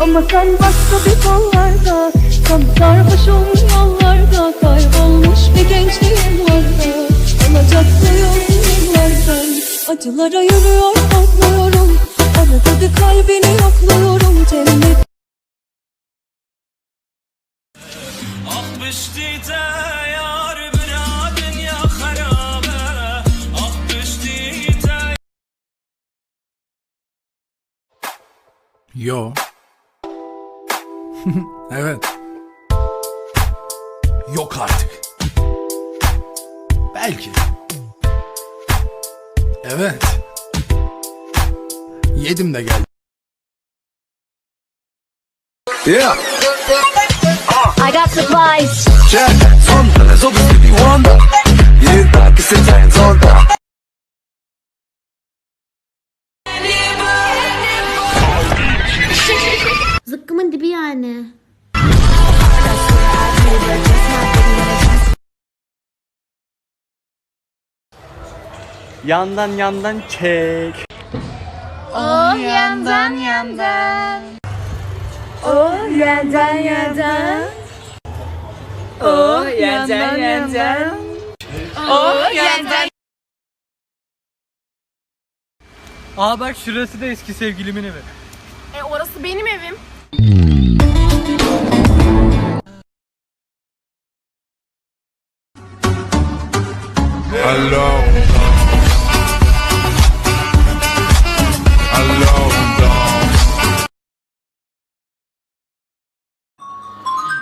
Ama sen başka bir kollarda Tam sarhoşum yollarda Kaybolmuş bir gençliğim vardı. Olacak mıyım yıllardan Acılara yürüyor korkmuyorum Arada bir kalbini yokluyorum Cennet. Ah piştite yar bira dünya harabe Ah piştite Yo. evet. Yok artık. Belki. Evet. Yedim de geldim. Yeah, I got supplies. check. Back is yani. Yandan yandan çek. Oh yandan yandan. Oh yandan yandan. Oh yandan yandan. Oh yandan. Aa bak şurası da eski sevgilimin evi. E orası benim evim.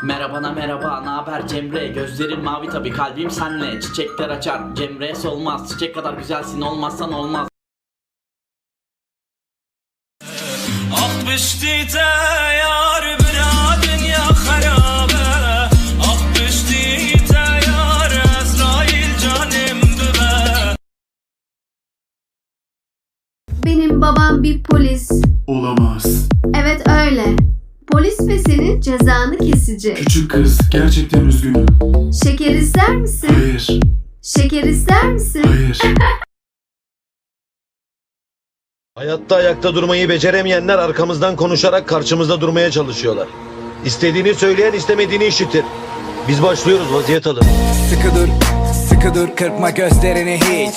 Merhabana merhaba, ne haber Cemre? Gözlerin mavi tabi, kalbim senle. Çiçekler açar, Cemre solmaz. Çiçek kadar güzelsin, olmazsan olmaz. Ah piştite yar Benim babam bir polis. Olamaz. Evet öyle. Polis ve senin cezanı kesecek. Küçük kız gerçekten üzgünüm. Şeker ister misin? Hayır, Şeker ister misin? hayır. Hayatta ayakta durmayı beceremeyenler arkamızdan konuşarak karşımızda durmaya çalışıyorlar. İstediğini söyleyen istemediğini işitir. Biz başlıyoruz vaziyet alın. Sıkı dur, sıkı dur, kırpma gözlerini hiç.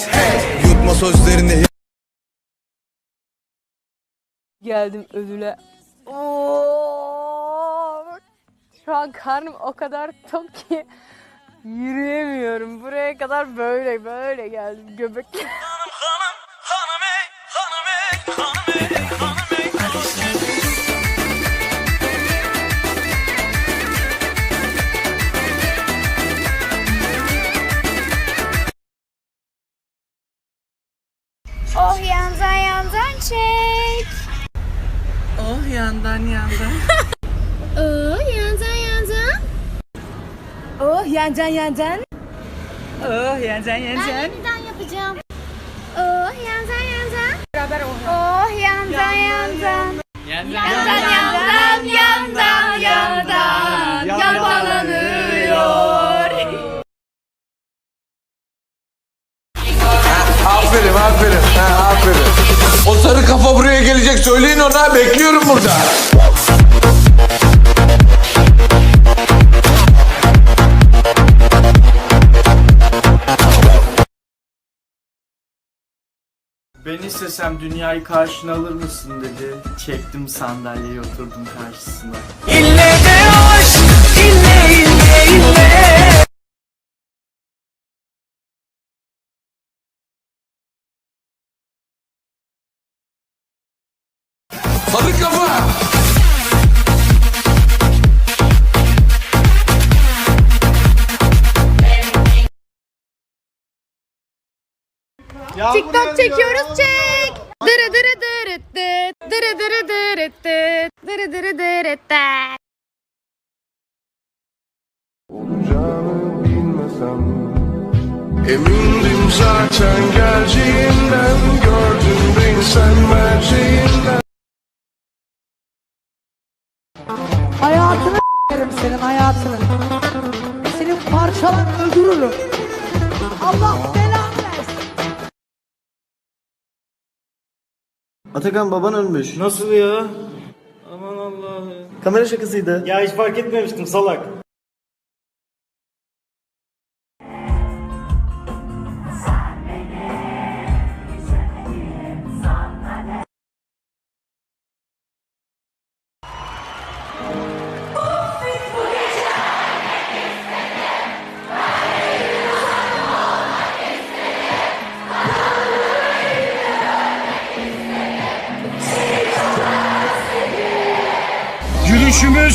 Yutma sözlerini. Geldim ödüle. Oo! Şu an karnım o kadar tok ki yürüyemiyorum. Buraya kadar böyle böyle geldim göbek. Oh yandan yandan çek. Oh yandan yandan. Oh yandan yandan. Oh yandan yandan. oh yandan Ben yandan. yeniden yapacağım. Oh yandan yandan. Beraber oh. yandan yandan. Yandan yandan yandan yandan buraya gelecek. Söyleyin ona. Bekliyorum burada. Ben istesem dünyayı karşına alır mısın dedi. Çektim sandalyeyi oturdum karşısına. Kafa. TikTok çekiyoruz çek. Dırı dırı dırı dıt. Dırı dırı dırı dıt. Dırı dırı dırı dıt. Olacağını bilmesem Emindim zaten geleceğinden Gördüm beni sen merceğinden senin hayatını. Seni parçalar öldürürüm. Allah belanı versin. Atakan baban ölmüş. Nasıl ya? Aman Kamera şakasıydı. Ya hiç fark etmemiştim salak.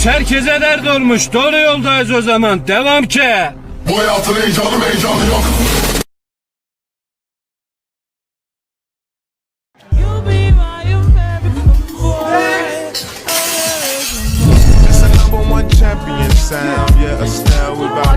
Herkese dert olmuş. Doğru yoldayız o zaman. Devam ki. Bu hayatın heyecanı heyecanı yok a champion sound Yeah, Estelle, we about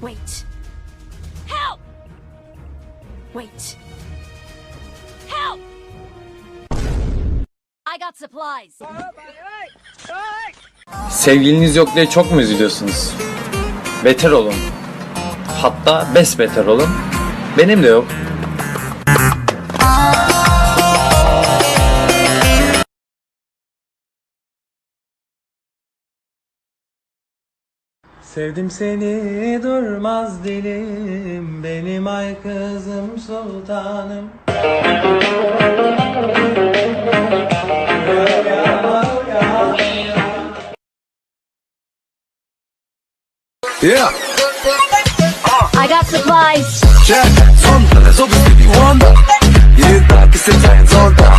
Wait. Help! Wait. Help! I got supplies. Sevgiliniz yok diye çok mu üzülüyorsunuz? Beter olun. Hatta bes beter olun. Benim de yok. Sevdim seni durmaz dilim benim ay kızım sultanım. Yeah I got supplies. Check Sonda So biz bir Honda Yeni takip sen sonda